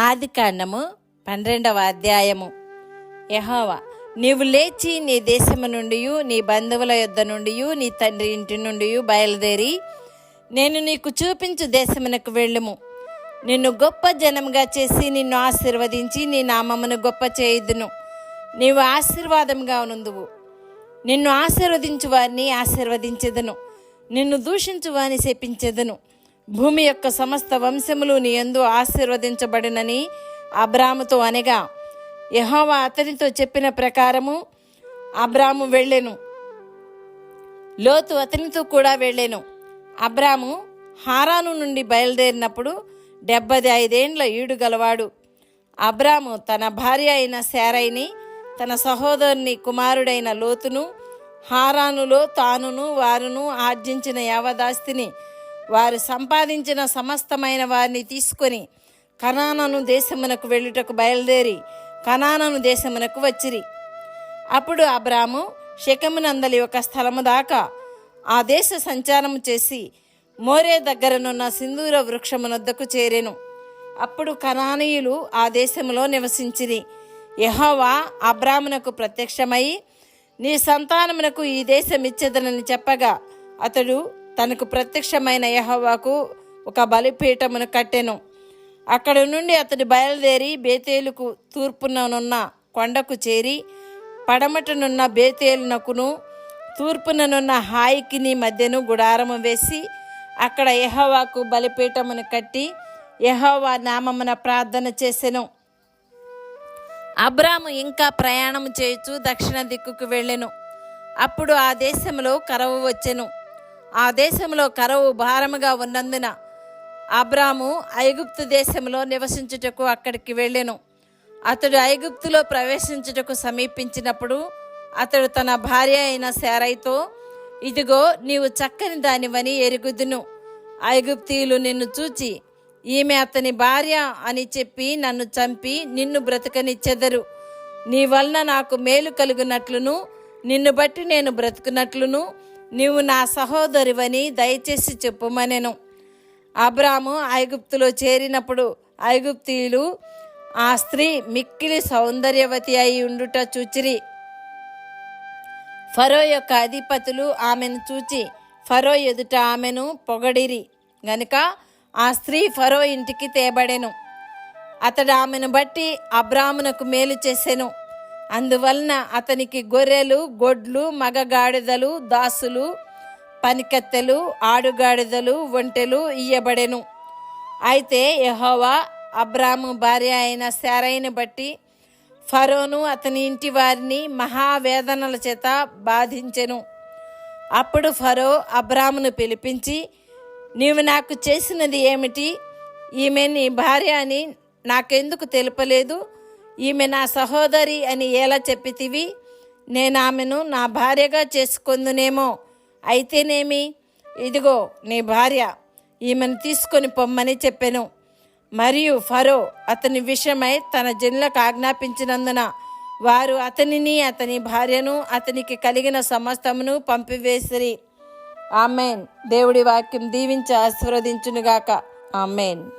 ఆది కాండము పన్నెండవ అధ్యాయము. యహోవా నీవు లేచి నీ దేశము నుండి నీ బంధువుల యొద్ద నుండి నీ తండ్రి ఇంటి నుండి బయలుదేరి నేను నీకు చూపించు దేశమునకు వెళ్ళుము. నిన్ను గొప్ప జనముగా చేసి నిన్ను ఆశీర్వదించి నీ నామమును గొప్ప చేయుదును. నీవు ఆశీర్వాదంగా నుందువు నిన్ను ఆశీర్వదించు వారిని ఆశీర్వదించెదను. నిన్ను దూషించు వారిని శపించెదను. భూమి యొక్క సమస్త వంశములు నీ ఎందు ఆశీర్వదించబడినని అబ్రాముతో అనగా యహోవా అతనితో చెప్పిన ప్రకారము అబ్రాము వెళ్ళెను. లోతు అతనితో కూడా వెళ్ళెను. అబ్రాము హారాను నుండి బయలుదేరినప్పుడు డెబ్బై ఐదేండ్ల ఈడు గలవాడు. అబ్రాము తన భార్య అయిన శారైని తన సహోదరుని కుమారుడైన లోతును హారానులో తానును వారును ఆర్జించిన యావదాస్తిని వారు సంపాదించిన సమస్తమైన వారిని తీసుకొని కనానను దేశమునకు వెళ్ళుటకు బయలుదేరి కనానను దేశమునకు వచ్చిరి. అప్పుడు అబ్రాము శకమునందలి ఒక స్థలము దాకా ఆ దేశ సంచారము చేసి మోరే దగ్గరనున్న సింధూర వృక్షమునొద్దకు చేరెను. అప్పుడు కనానీయులు ఆ దేశములో నివసించిరి. యహోవా అబ్రామునకు ప్రత్యక్షమై నీ సంతానమునకు ఈ దేశం ఇచ్చేదనని చెప్పగా అతడు తనకు ప్రత్యక్షమైన యహోవాకు ఒక బలిపీఠమును కట్టెను. అక్కడ నుండి అతడు బయలుదేరి బేతేలుకు తూర్పుననున్న కొండకు చేరి పడమటనున్న బేతేలునకును తూర్పుననున్న హాయికిని మధ్యను గుడారము వేసి అక్కడ యహోవాకు బలిపీఠమును కట్టి యహోవా నామమున ప్రార్థన చేసెను. అబ్రాము ఇంకా ప్రయాణం చేయుచు దక్షిణ దిక్కుకు వెళ్ళెను. అప్పుడు ఆ దేశంలో కరవు వచ్చెను. ఆ దేశంలో కరవు భారముగా ఉన్నందున అబ్రాము ఐగుప్తు దేశంలో నివసించుటకు అక్కడికి వెళ్ళెను. అతడు ఐగుప్తులో ప్రవేశించుటకు సమీపించినప్పుడు అతడు తన భార్య అయిన శారైతో ఇదిగో నీవు చక్కని దానివని ఎరుగుదును. ఐగుప్తీయులు నిన్ను చూచి ఈమె అతని భార్య అని చెప్పి నన్ను చంపి నిన్ను బ్రతకనిచ్చెదరు. నీ వలన నాకు మేలు కలుగునట్లును నిన్ను బట్టి నేను బ్రతుకున్నట్లును నీవు నా సహోదరివని దయచేసి చెప్పుమనెను. అబ్రాము ఐగుప్తులో చేరినప్పుడు ఐగుప్తీయులు ఆ స్త్రీ మిక్కిలి సౌందర్యవతి అయి ఉండుట చూచిరి. ఫరో యొక్క అధిపతులు ఆమెను చూచి ఫరో ఎదుట ఆమెను పొగడిరి. గనుక ఆ స్త్రీ ఫరో ఇంటికి తేబడెను. అతడు ఆమెను బట్టి అబ్రామునకు మేలు చేసెను. అందువలన అతనికి గొర్రెలు గొడ్లు మగగాడిదలు దాసులు పనికత్తెలు ఆడుగాడిదలు ఒంటెలు ఇయ్యబడెను. అయితే యహోవా అబ్రాము భార్య అయిన శారైని బట్టి ఫరోను అతని ఇంటి వారిని మహావేదనల చేత బాధించెను. అప్పుడు ఫరో అబ్రామును పిలిపించి నీవు నాకు చేసినది ఏమిటి? ఈమె నీ భార్య అని నాకెందుకు తెలుపలేదు? ఈమె నా సహోదరి అని ఎలా చెప్పితివి? నేను ఆమెను నా భార్యగా చేసుకుందునేమో. అయితేనేమి? ఇదిగో నీ భార్య ఈమెను తీసుకొని పొమ్మని చెప్పెను. మరియు ఫరో అతని విషయమై తన జనులకు ఆజ్ఞాపించినందున వారు అతనిని అతని భార్యను అతనికి కలిగిన సమస్తమును పంపివేసిరి. ఆమెన్. దేవుడి వాక్యం దీవించి ఆశీర్వదించునుగాక. ఆమెన్.